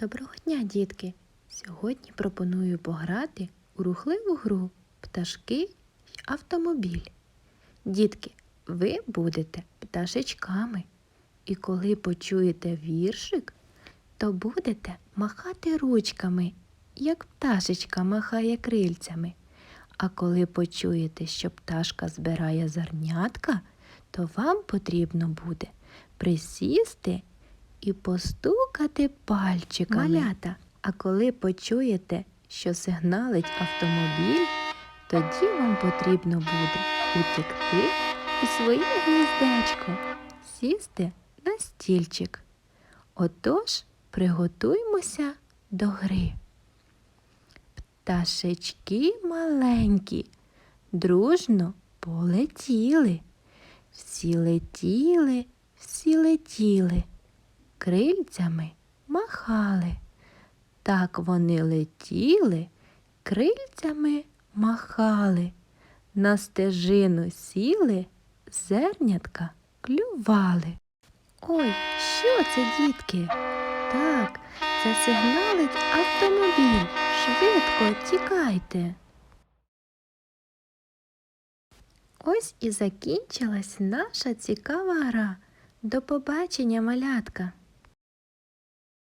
Доброго дня, дітки! Сьогодні пропоную пограти у рухливу гру Пташки й автомобіль. Дітки, ви будете пташечками, і коли почуєте віршик, то будете махати ручками, як пташечка махає крильцями. А коли почуєте, що пташка збирає зернятка, то вам потрібно буде присісти і постукати пальчиками. Малята, а коли почуєте, що сигналить автомобіль, тоді вам потрібно буде утекти у своє гніздечко, сісти на стільчик. Отож, приготуймося до гри. Пташечки маленькі, дружно полетіли. Всі летіли, всі летіли, крильцями махали. Так вони летіли, крильцями махали. На стежину сіли, зернятка клювали. Ой, що це, дітки? Так, це сигналить автомобіль. Швидко тікайте. Ось і закінчилась наша цікава гра. До побачення, малятка!